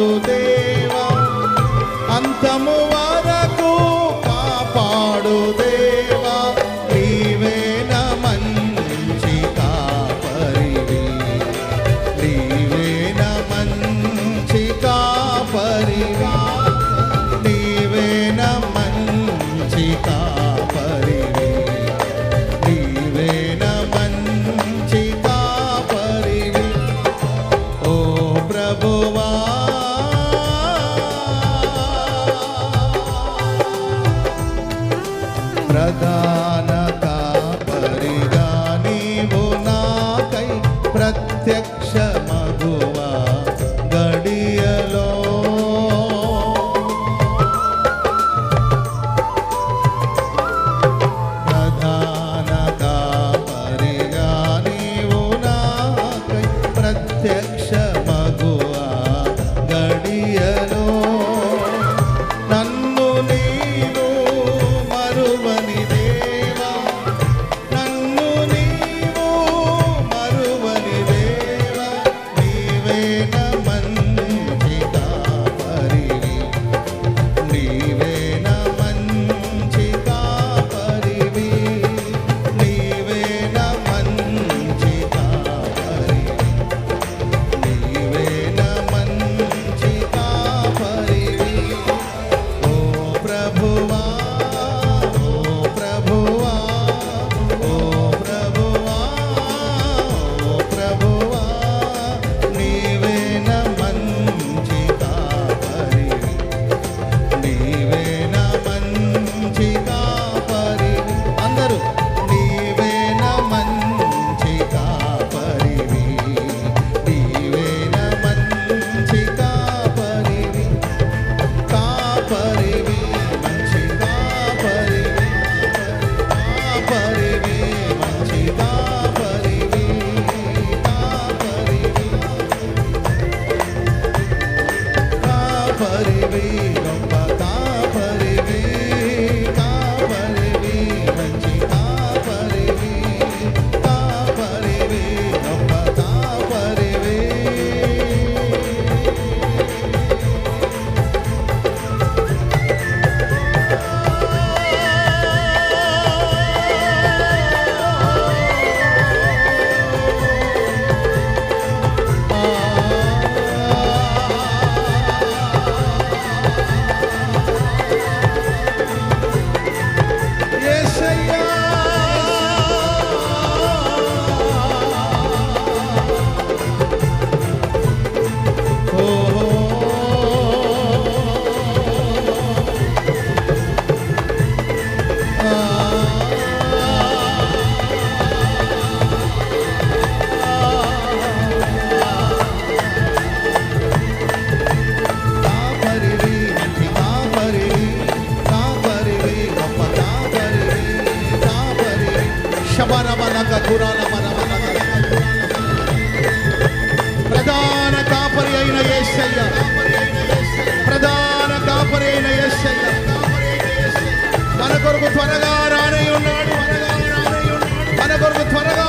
tú te പ്രത്യക്ഷ ప్రధాన కాపరైన అయిన మన కొరకు త్వరగా రానై ఉన్నాడు. మన కొరకు త్వరగా